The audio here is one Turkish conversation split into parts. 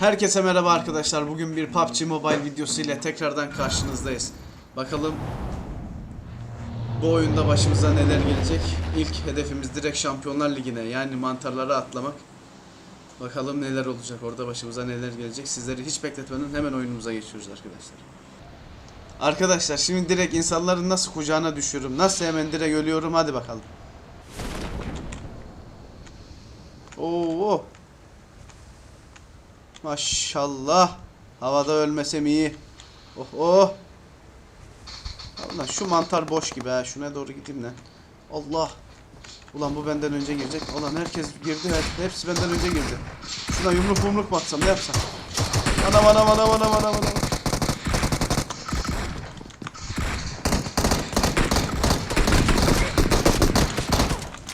Herkese merhaba arkadaşlar. Bugün bir PUBG Mobile videosu ile tekrardan karşınızdayız. Bakalım bu oyunda başımıza neler gelecek. İlk hedefimiz direkt Şampiyonlar Ligi'ne yani mantarlara atlamak. Bakalım neler olacak orada başımıza neler gelecek. Sizleri hiç bekletmeden hemen oyunumuza geçiyoruz arkadaşlar. Arkadaşlar şimdi direkt insanların nasıl kucağına düşüyorum. Nasıl hemen direkt ölüyorum hadi bakalım. Oo. Maşallah. Havada ölmesem iyi. Oh oh. Allah şu mantar boş gibi ha. Şuna doğru gideyim lan. Allah. Ulan bu benden önce girecek. Ulan herkes girdi. her- Hepsi benden önce girdi. Şuna yumruk yumruk mu atsam ne yapsam? Anam anam anam anam anam anam.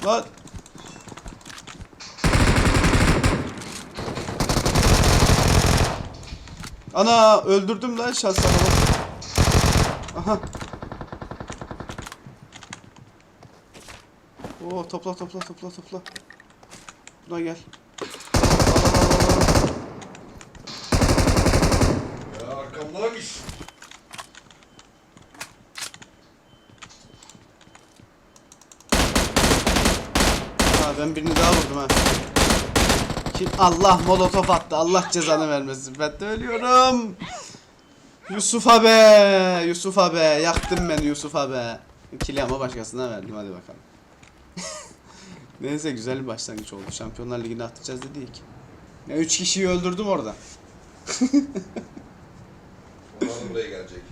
Lan. Ana öldürdüm lan bak. Aha. Oo topla topla topla topla. Buna gel. Ya arkamdaymış. Ha ben birini daha vurdum ha. Kim? Allah molotof attı. Allah cezanı vermesin. Ben de ölüyorum. Yusuf abi. Yusuf abi. Yaktın beni Yusuf abi. Kili ama başkasına verdim. Hadi bakalım. Neyse güzel bir başlangıç oldu. Şampiyonlar Ligi'ne atacağız dedik. Ya 3 kişiyi öldürdüm orada. Onlar buraya gelecek.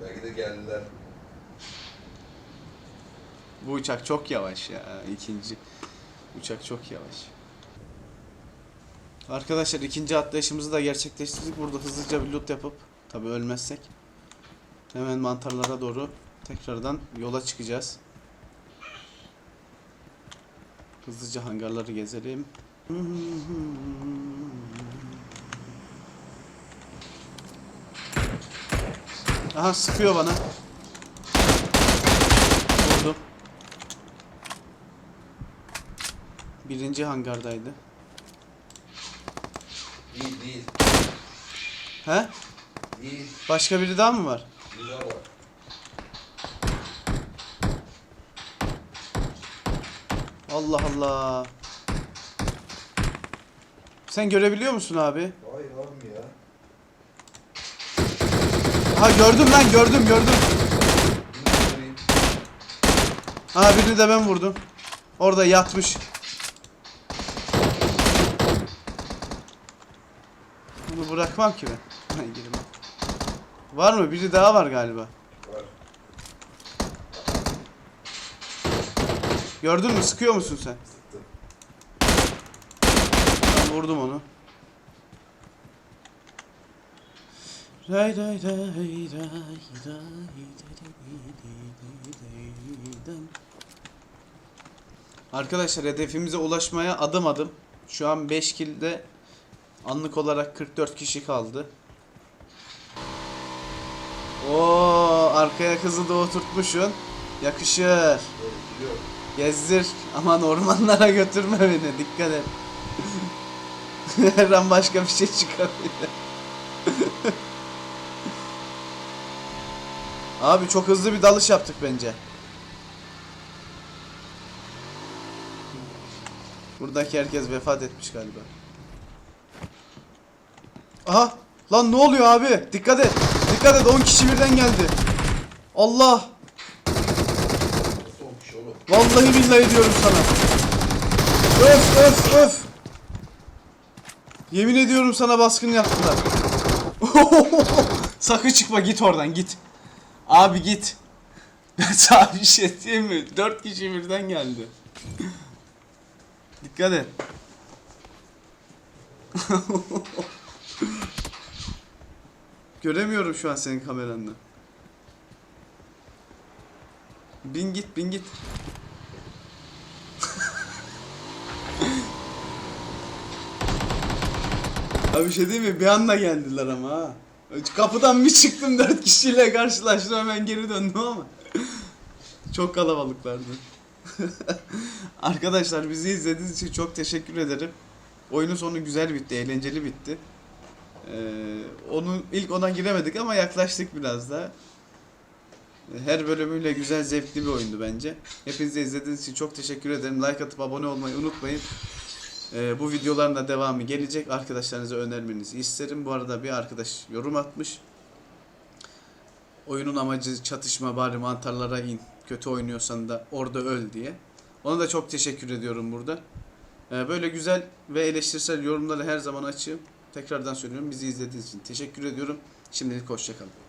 Belki de geldiler. Bu uçak çok yavaş ya. ikinci uçak çok yavaş. Arkadaşlar ikinci atlayışımızı da gerçekleştirdik. Burada hızlıca bir loot yapıp tabi ölmezsek hemen mantarlara doğru tekrardan yola çıkacağız. Hızlıca hangarları gezelim. Aha sıkıyor bana. Vurdum. Birinci hangardaydı. Değil değil. He? Değil. Başka biri daha mı var? Güzel bak. Allah Allah. Sen görebiliyor musun abi? Hayır abim ya. Ha gördüm lan gördüm gördüm. Ha birini de ben vurdum. Orada yatmış. Bunu bırakmam ki ben. Girmem. Var mı? Biri daha var galiba. Var. Gördün mü? Sıkıyor musun sen? Sıktım. Ben vurdum onu. Ray ray ray ray ray Arkadaşlar hedefimize ulaşmaya adım adım. Şu an 5 kilde anlık olarak 44 kişi kaldı. Oo arkaya kızı da oturtmuşsun. Yakışır. Gezdir. Aman ormanlara götürme beni. Dikkat et. Her an başka bir şey çıkabilir. Abi çok hızlı bir dalış yaptık bence. Buradaki herkes vefat etmiş galiba. Aha! Lan ne oluyor abi? Dikkat et. Dikkat et 10 kişi birden geldi. Allah! Vallahi billahi diyorum sana. Öf öf öf. Yemin ediyorum sana baskın yaptılar. Sakın çıkma git oradan git. Abi git. Ben sana bir şey diyeyim mi? Dört kişi birden geldi. Dikkat et. Göremiyorum şu an senin kameranda. Bin git bin git. Abi şey değil mi? Bir anda geldiler ama ha. Kapıdan bir çıktım dört kişiyle karşılaştım hemen geri döndüm ama. Çok kalabalıklardı. Arkadaşlar bizi izlediğiniz için çok teşekkür ederim. Oyunun sonu güzel bitti, eğlenceli bitti. Ee, onu ilk ona giremedik ama yaklaştık biraz daha. Her bölümüyle güzel, zevkli bir oyundu bence. Hepinize izlediğiniz için çok teşekkür ederim. Like atıp abone olmayı unutmayın. Ee, bu videoların da devamı gelecek. Arkadaşlarınıza önermenizi isterim. Bu arada bir arkadaş yorum atmış. Oyunun amacı çatışma bari mantarlara in. Kötü oynuyorsan da orada öl diye. Ona da çok teşekkür ediyorum burada. Ee, böyle güzel ve eleştirisel yorumları her zaman açığım. Tekrardan söylüyorum bizi izlediğiniz için teşekkür ediyorum. Şimdilik hoşçakalın.